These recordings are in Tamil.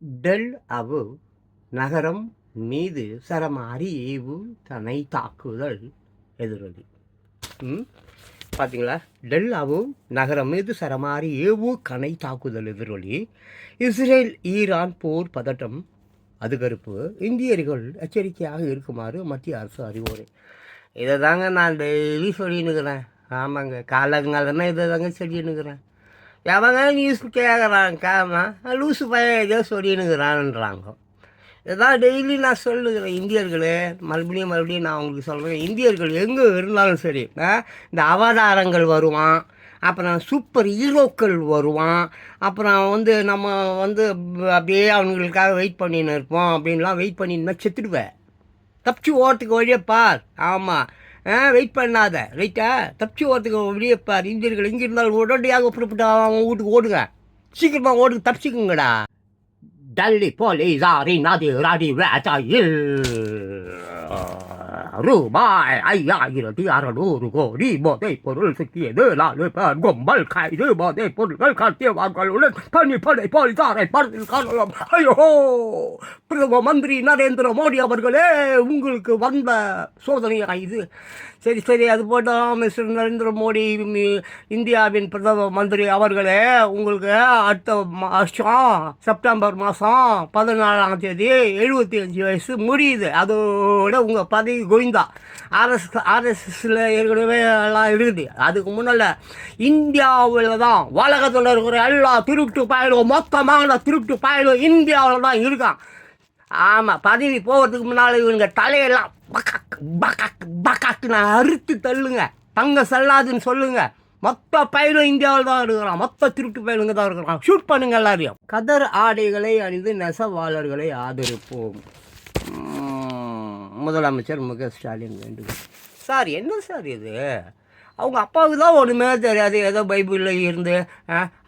டெல் அவு நகரம் மீது சரமாரி ஏவு தனை தாக்குதல் எதிரொலி. ம்? பார்த்தீங்களா டெல் அவு நகரம் மீது சரமாரி ஏவு கனை தாக்குதல் எதிரொலி. இஸ்ரேல் ஈரான் போர் பதட்டம் அதுகருப்பு இந்தியர்கள் எச்சரிக்கையாக இருக்குமாறு மத்திய அரசு அறிவுரை. இதை தாங்க நான் டெய்லி சொல்லின்னுக்கிறேன். ஆமாங்க. காலங்காலன்னா இதை தாங்க சொல்லின்னுக்கிறேன். எவங்க நியூஸ் கேட்குறான் காமா லூசு பையன் ஏதோ சொல்லினுக்கிறான்ன்றாங்க இதான் டெய்லி நான் சொல்லுகிறேன் இந்தியர்களே மறுபடியும் மறுபடியும் நான் உங்களுக்கு சொல்கிறேன் இந்தியர்கள் எங்கே இருந்தாலும் சரி இந்த அவதாரங்கள் வருவான் அப்புறம் சூப்பர் ஹீரோக்கள் வருவான் அப்புறம் வந்து நம்ம வந்து அப்படியே அவங்களுக்காக வெயிட் பண்ணின்னு இருப்போம் அப்படின்லாம் வெயிட் பண்ணினா செத்துடுவேன் தப்பிச்சு ஓட்டுக்கு வழியே பார். ஆமாம் வெயிட் பண்ணாத. ரைட்டா தப்பிச்சு ஓரத்துக்கு வெளியே பார். இந்தியர்கள் எங்கே இருந்தாலும் உடனடியாக புறப்பட்டு அவன் வீட்டுக்கு ஓடுங்க. சீக்கிரமாக ஓடுங்க தப்பிச்சுக்குங்கடா. டல்லி போலீசாரின் அதிராடி வேட்டாயில் ரூபாய் ஐயாயிரத்தி அறநூறு கோடி போதை பொருள் சிக்கியது. நாலு பேர் கும்பல் கைது. போதை பொருட்கள் கடத்தியவார்களுடன் தனிப்படை போலீசாரை படத்தில் காணலாம். ஐயோ! பிரதம மந்திரி நரேந்திர மோடி அவர்களே உங்களுக்கு வந்த சோதனையா இது சரி சரி அது போட்டோம் மிஸ்டர் நரேந்திர மோடி இந்தியாவின் பிரதம மந்திரி அவர்களே உங்களுக்கு அடுத்த மாதம் செப்டம்பர் மாதம் பதினாலாம் தேதி எழுபத்தி அஞ்சு வயசு முடியுது. அதோட உங்கள் பதவி கோவிந்தா ஆர்எஸ் ஆர்எஸ்எஸில் ஏற்கனவே எல்லாம் இருக்குது. அதுக்கு முன்னால் இந்தியாவில் தான் உலகத்தில் இருக்கிற எல்லா திருட்டு பயலும் மொத்தமான திருட்டு பயலும் இந்தியாவில் தான் இருக்கான். ஆமாம் பதவி போகிறதுக்கு முன்னால் இவங்க தலையெல்லாம் பக்காக் பக்காக் பக்காக்கு நான் அறுத்து தள்ளுங்க. தங்க செல்லாதுன்னு சொல்லுங்க. மொத்த பயிலும் இந்தியாவில் தான் இருக்கிறான். மொத்த திருட்டு பயிலுங்க தான் இருக்கிறான். ஷூட் பண்ணுங்க எல்லாரையும். கதர் ஆடைகளை அணிந்து நெசவாளர்களை ஆதரிப்போம். முதலமைச்சர் மு க ஸ்டாலின் வேண்டுகோள். சார் என்ன சார் இது? அவங்க அப்பாவுக்கு தான் ஒன்றுமே தெரியாது. ஏதோ பைபிளில் இருந்து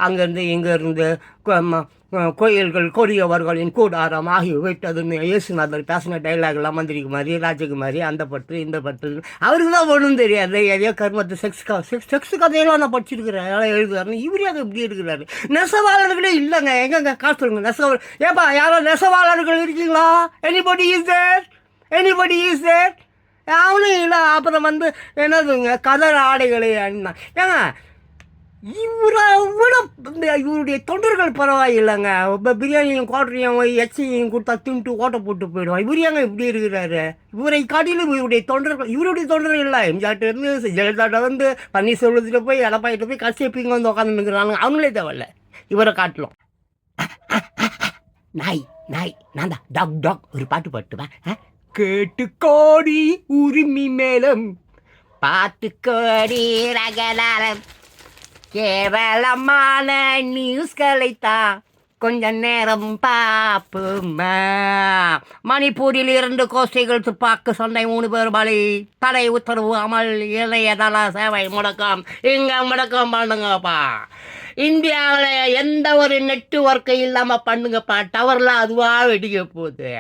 அங்கேருந்து இங்கேருந்து கோயில்கள் கொடியவர்களின் கூடாரம் ஆகிவிட்டதுன்னு இயேசுநாதர் பேசின டைலாக்லாம் மந்திரிக்கு மாதிரி ராஜுக்கு அந்த பற்று இந்த பற்று. அவருக்கு தான் ஒன்றும் தெரியாது. எதையோ கர்மத்து செக்ஸ் செக்ஸ் செக்ஸ் கதையெல்லாம் நான் படிச்சிருக்கிறேன். எல்லாம் எழுதுறாருன்னு இவரே இப்படி இருக்கிறாரு. நெசவாளர்களே இல்லைங்க. எங்கங்க? காசு சொல்லுங்க நெசவாளர் ஏப்பா யாரோ நெசவாளர்கள் இருக்கீங்களா? Anybody is there anybody is there அவனும் இல்லை. அப்புறம் வந்து என்னதுங்க? கதர் ஆடைகளை அணிந்தான். ஏங்க இவரை விட இந்த இவருடைய தொண்டர்கள் பரவாயில்லைங்க. இப்போ பிரியாணியும் கோட்டரையும் எச்சையும் கொடுத்தா தின்ட்டு ஓட்ட போட்டு போயிடுவான். இவர் ஏங்க இப்படி இருக்கிறாரு? இவரை காட்டிலும் இவருடைய தொண்டர்கள் இவருடைய தொண்டர்கள் இல்லை. எம்ஜாட்டிலேருந்து ஜெயலலிதாட்ட வந்து பன்னீர்செல்வத்தில் போய் எடப்பாயிட்ட போய் கஷ்டப்பிங்க வந்து உட்காந்துருக்கிறாங்க அவங்களே தேவையில்ல. இவரை காட்டலாம். நாய் நாய் நான் தான் டாக் டாக் ஒரு பாட்டு பாட்டுவேன். கேட்டு கோடி உரிமை மேலம் பார்த்து கோடி ரகலாரம் கேவலமான நியூஸ்களை தான் கொஞ்ச நேரம் பாப்புமா. மணிப்பூரில் இரண்டு கோஷ்டிகள் துப்பாக்கு சண்டை மூணு பேர் பலி. தடை உத்தரவு அமல் இளையதள சேவை முடக்கம். இங்க முடக்கம் பண்ணுங்கப்பா. இந்தியாவில் எந்த ஒரு நெட்ஒர்க்கு இல்லாமல் பண்ணுங்கப்பா டவர்லாம் அதுவாக வெடிக்க போகுது.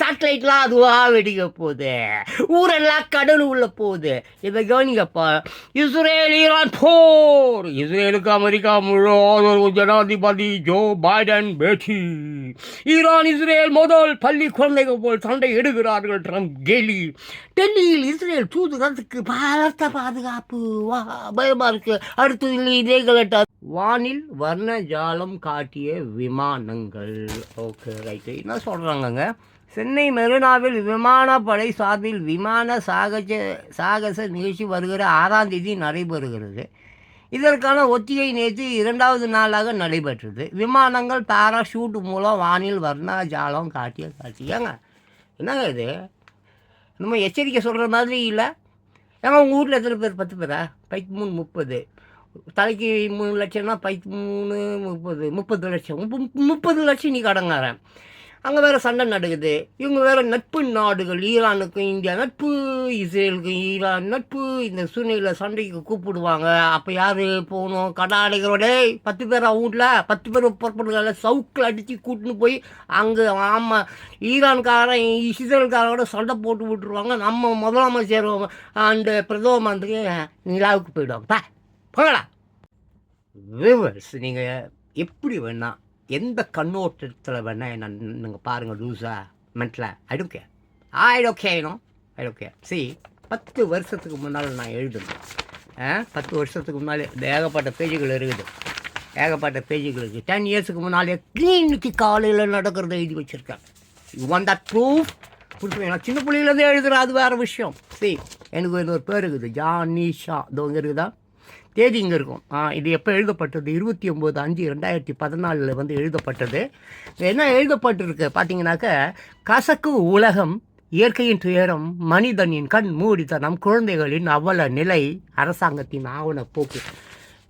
சேட்டலைட்லாம் அதுவாக வெடிக்க போகுது. ஊரெல்லாம் கடல் உள்ள போகுது. இதை கவனிங்கப்பா இஸ்ரேல் ஈரான் போர். இஸ்ரேலுக்கு அமெரிக்கா முழு ஜனாதிபதி ஜோ பைடன் பேச்சு ஈரான் இஸ்ரேல் முதல் பள்ளி குழந்தைகள் போல் சண்டை எடுக்கிறார்கள் ட்ரம்ப். கேலி. டெல்லியில் இஸ்ரேல் தூதுகிறதுக்கு பலத்த பாதுகாப்பு. வா பயமா இருக்கு. அடுத்து இதே கலெக்டர் வானில் வர்ண ஜாலம் காட்டிய விமானங்கள். ஓகே ரைட்டு என்ன சொல்கிறாங்கங்க சென்னை மெரினாவில் விமானப்படை சார்பில் விமான சாகச சாகச நிகழ்ச்சி வருகிற ஆறாம் தேதி நடைபெறுகிறது. இதற்கான ஒத்திகை நேற்று இரண்டாவது நாளாக நடைபெற்றது. விமானங்கள் பாராஷூட் மூலம் வானில் வர்ண ஜாலம் காட்டிய காட்டியாங்க என்னங்க இது? நம்ம எச்சரிக்கை சொல்கிற மாதிரி இல்லை. ஏங்க உங்கள் வீட்டில் எத்தனை பேர்? பத்து பேரா? பைக்கு மூணு முப்பது. தலைக்கு மூணு லட்சம்னா பைக்கு மூணு முப்பது முப்பது லட்சம். முப்பது லட்சம் நீ கடங்காரன் அங்கே வேறு சண்டை நடக்குது. இவங்க வேறு நட்பு நாடுகள். ஈரானுக்கும் இந்தியா நட்பு இஸ்ரேலுக்கும் ஈரான் நட்பு இந்த சூழ்நிலையில் சண்டைக்கு கூப்பிடுவாங்க. அப்போ யார் போகணும்? கடாடைகளோட பத்து பேர் அவங்க வீட்டில் பத்து பேர் புறப்படுறாங்க. சவுக்கில் அடித்து கூட்டின்னு போய் அங்கே ஆமாம் ஈரான்காரன் இஸ்ரேல்காரோட சண்டை போட்டு விட்டுருவாங்க. நம்ம முதலமைச்சர் அந்த பிரதம மந்திரி நிலாவுக்கு போயிடுவாங்கப்பா போகலாம் விவர்ஸ் நீங்கள் எப்படி வேணால் எந்த கண்ணோட்டத்தில் வேணால் என்ன நீங்கள் பாருங்கள் லூஸா மென்டலா ஐடோக்கே ஐ ஐடோக்கே சி பத்து வருஷத்துக்கு முன்னால் நான் எழுதுனேன். ஆ பத்து வருஷத்துக்கு முன்னாலே இந்த ஏகப்பட்ட பேஜுகள் இருக்குது. ஏகப்பட்ட பேஜுகள் இருக்குது. டென் இயர்ஸுக்கு முன்னாலே கிளீனுக்கு காலையில் நடக்கிறத எழுதி வச்சுருக்கேன். யூ வாண்ட் தட் ப்ரூஃப் புரிஞ்சு நான் சின்ன பிள்ளையிலேருந்தே எழுதுகிறேன் அது வேறு விஷயம். சரி எனக்கு ஒரு பேர் இருக்குது. ஜானிஷா இதோ இங்கே இருக்குதா? தேதி இங்கே இருக்கும். இது எப்போ எழுதப்பட்டது? இருபத்தி ஒம்பது அஞ்சு ரெண்டாயிரத்தி பதினாலில் வந்து எழுதப்பட்டது. என்ன எழுதப்பட்டிருக்கு? பார்த்தீங்கன்னாக்க கசக்கு உலகம் இயற்கையின் துயரம் மனிதனின் கண் மூடித்தனம் குழந்தைகளின் அவல நிலை அரசாங்கத்தின் ஆவண போக்கு.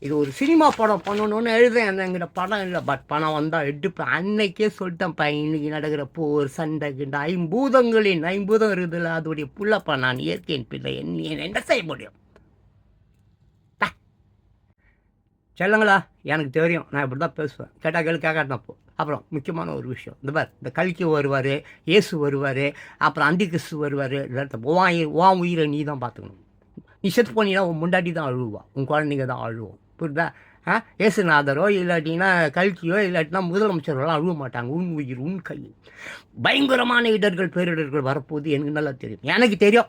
இது ஒரு சினிமா படம் பண்ணணும்னு எழுதுறேன். என்கிட்ட படம் இல்லை. பட் பணம் வந்தால் எடுப்பேன். அன்னைக்கே சொல்லிட்டேன் பையன் இன்னைக்கு நடக்கிற போர் சண்டை கிண்ட ஐம்பூதங்களின் ஐம்பூதம் இருக்குதுல்ல அதோடைய புள்ளப்பா நான் இயற்கையின் பிள்ளை. என்ன என்ன செய்ய முடியும்? செல்லங்களா எனக்கு தெரியும். நான் இப்படி தான் பேசுவேன். கேட்டால் கேள்வி கேட்காட்டினா போ. அப்புறம் முக்கியமான ஒரு விஷயம். இந்த பார் இந்த கல்கி வருவார் இயேசு வருவார் அப்புறம் அந்தி கிறிஸ்து வருவார் உன் உன் உயிரை நீ தான் பார்த்துக்கணும். நீ செத்து போனீங்கன்னா உன் முண்டாட்டி தான் அழுவா. உன் குழந்தைங்க தான் அழுவோம். புரியுதா? ஆ? இயேசுநாதரோ இல்லாட்டினா கல்கியோ இல்லாட்டினா முதலமைச்சரோலாம் அழுவ மாட்டாங்க. உன் உயிர் உன் கை. பயங்கரமான இடர்கள் பேரிடர்கள் வரப்போகுது. எனக்கு நல்லா தெரியும். எனக்கு தெரியும்.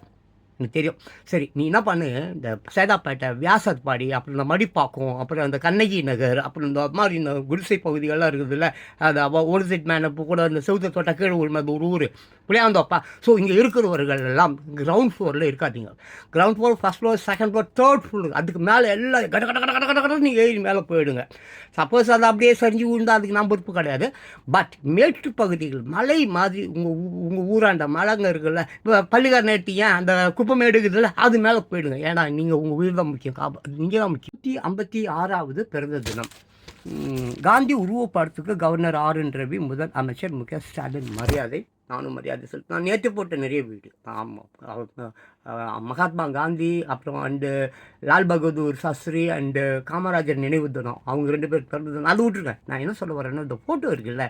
எனக்கு தெரியும். சரி நீ என்ன பண்ணு? இந்த சேதாப்பேட்டை வியாசர்பாடி அப்புறம் இந்த மடிப்பாக்கம் அப்புறம் இந்த கண்ணகி நகர் அப்புறம் இந்த மாதிரி இந்த குடிசை பகுதிகள்லாம் இருக்குதுல்ல அது அவ ஒரு சைட் மேன் இப்போ கூட இந்த செவுத்த தோட்ட கீழே ஒரு ஒரு ஊர் புளியாந்தோப்பா. ஸோ இங்கே இருக்கிறவர்கள் எல்லாம் கிரவுண்ட் ஃப்ளோரில் இருக்காதீங்க. Ground floor first floor second floor third floor அதுக்கு மேலே எல்லாம் கட கட கட கட கட கட நீங்கள் ஏறி மேலே போயிடுங்க. சப்போஸ் அது அப்படியே சரிஞ்சு விழுந்தா அதுக்கு நான் பொறுப்பு கிடையாது. பட் மேட்டு பகுதிகள் மலை மாதிரி உங்கள் உங்கள் ஊராண்ட மலைங்க இருக்குல்ல இப்போ பள்ளிக்காரன் எடுத்தீங்க அந்த குப்பமேடு எடுக்குதுல்ல அது மேலே போயிடுங்க. ஏன்னா நீங்கள் உங்கள் உயிர் தான் முக்கியம். காப்பா நீங்கள் தான் முக்கியம். நூற்றி ஐம்பத்தி ஆறாவது பிறந்த தினம். காந்தி உருவப்படத்துக்கு கவர்னர் ஆர் என் ரவி முதல் அமைச்சர் மு. க. ஸ்டாலின் மரியாதை. நானும் மரியாதை செலுத்த நான் நேற்று போட்ட நிறைய வீடு ஆமாம் மகாத்மா காந்தி அப்புறம் அண்டு லால் பகதூர் சாஸ்திரி அண்டு காமராஜர் நினைவு தினம். அவங்க ரெண்டு பேர் பிறந்த தினம். அது விட்டுருக்கேன் நான் என்ன சொல்ல வரேன்னா இந்த ஃபோட்டோ இருக்குல்ல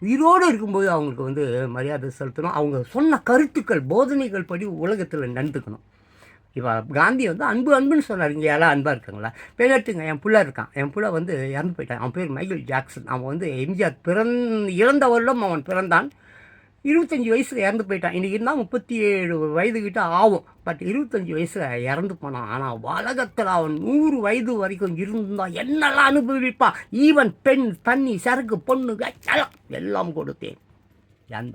உயிரோடு இருக்கும்போது அவங்களுக்கு வந்து மரியாதை செலுத்தணும். அவங்க சொன்ன கருத்துக்கள் போதனைகள் படி உலகத்தில் நடந்துக்கணும். இப்போ காந்தி வந்து அன்பு அன்புன்னு சொன்னார். இங்கே யாரும் அன்பாக இருக்காங்களா? பேர் எடுத்துங்க என் பிள்ளை இருக்கான். என் பிள்ளை வந்து இறந்து போயிட்டான். அவன் பேர் மைக்கேல் ஜாக்சன். அவன் வந்து எம்ஜிஆர் பிறந் இறந்த வருடம் அவன் பிறந்தான். இருபத்தஞ்சி வயசில் இறந்து போயிட்டான். இன்றைக்கி இருந்தால் முப்பத்தி ஏழு வயது கிட்ட ஆகும். பட் இருபத்தஞ்சி வயசில் இறந்து போனான் ஆனால் உலகத்தில் அவன் நூறு வயது வரைக்கும் இருந்தால் என்னெல்லாம் அனுபவிப்பான் ஈவன் பெண் தண்ணி சரக்கு பொண்ணு எல்லாம் எல்லாம் கொடுத்தேன். ஜான்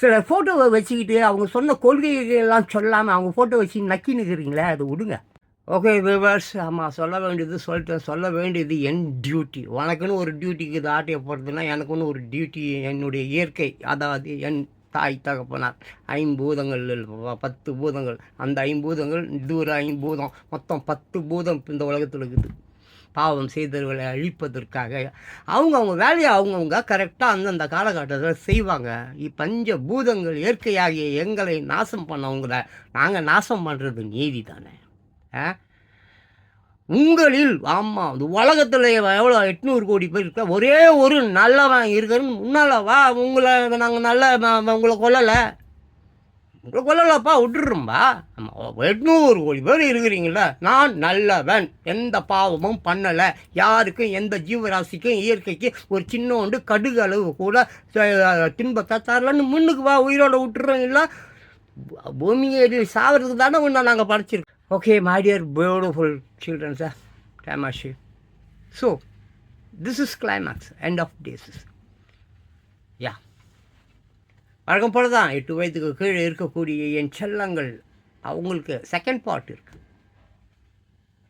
சில ஃபோட்டோவை வச்சுக்கிட்டு அவங்க சொன்ன கொள்கைகள்லாம் சொல்லாமல் அவங்க ஃபோட்டோ வச்சு நக்கி நிற்கிறீங்களே அது விடுங்க. ஓகே விவர்ஸ் ஆமாம் சொல்ல வேண்டியது சொல்லிட்டேன். சொல்ல வேண்டியது என் டியூட்டி உனக்குன்னு ஒரு டியூட்டிக்கு இது ஆட்டையை போடுறதுன்னா எனக்குன்னு ஒரு டியூட்டி என்னுடைய இயற்கை அதாவது என் தாய் தகப்பனார். ஐம்பூதங்கள் பத்து பூதங்கள். அந்த ஐம்பூதங்கள் இது ஒரு ஐம்பூதம். மொத்தம் பத்து பூதம் இந்த உலகத்தில் இருக்குது. பாவம் செய்தவர்களை அழிப்பதற்காக. அவங்க அவங்க வேலையை அவங்கவுங்க கரெக்டாக அந்தந்த காலகட்டத்தில் செய்வாங்க. இ- பஞ்ச பூதங்கள் இயற்கையாகிய எங்களை நாசம் பண்ணவங்கள நாங்கள் நாசம் பண்ணுறது நீதி தானே உங்களில் ஆமாம் இந்த உலகத்தில் எவ்வளோ எட்நூறு கோடி பேர் இருக்க? ஒரே ஒரு நல்லவன் இருக்கிறன்னு முன்னாலவா உங்களை நாங்கள் நல்ல உங்களை கொல்லலை. உங்களை கொல்லலப்பா விட்டுடுறோம்பா ஆமாம் எட்நூறு கோடி பேர் இருக்கிறீங்கள நான் நல்லவன். எந்த பாவமும் பண்ணலை. யாருக்கும் எந்த ஜீவராசிக்கும் இயற்கைக்கு ஒரு சின்னோண்டு கடுகு அளவு கூட துன்பத்தை தரலன்னு முன்னுக்கு வா உயிரோட விட்டுறோம் இல்லை. பூமியை சாகிறதுக்கு தானே ஒன்றா நாங்கள் படைச்சிருக்கோம். Okay my dear beautiful children sir டேமாஷி so this is climax end of days yeah வழக்கம் போல தான் எட்டு வயதுக்கு கீழே இருக்கக்கூடிய என் செல்லங்கள் அவங்களுக்கு செகண்ட் பார்ட் இருக்குது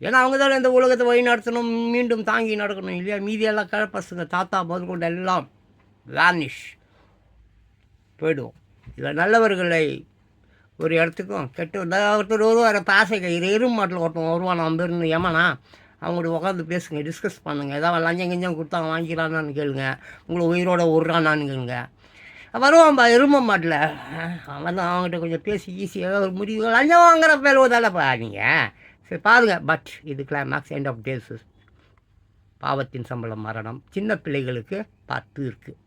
ஏன்னா அவங்க தான் இந்த உலகத்தை வழி நடத்தணும் மீண்டும் தாங்கி நடக்கணும் இல்லையா? மீதியெல்லாம் கிழ தாத்தா முதற்கொண்டு எல்லாம் வேனிஷ் போயிடுவோம். இதில் நல்லவர்களை ஒரு இடத்துக்கும் கெட்டு ஒருத்தர் வருவார் பாசை கயிறு எரும் மாட்டில் ஒருத்தன் வருவான் நம்ம பேர் ஏமாண்ணா அவங்கள்ட்ட உட்காந்து பேசுங்க டிஸ்கஸ் பண்ணுங்கள் ஏதாவது லஞ்சம் கிஞ்சம் கொடுத்தா வாங்கிக்கலான்னு கேளுங்க. உங்களை உயிரோட விட்றானான்னு கேளுங்க. வருவான்பா எரும மாட்டில். அவன் தான் அவங்ககிட்ட கொஞ்சம் பேசி ஈஸியாக ஒரு முடிவு லஞ்சம் வாங்குற பேருவதாலப்பா நீங்கள் சரி பாருங்க. பட் இது கிளைமேக்ஸ் எண்ட் ஆஃப் டேஸ் பாவத்தின் சம்பளம் மரணம். சின்ன பிள்ளைகளுக்கு பத்து இருக்குது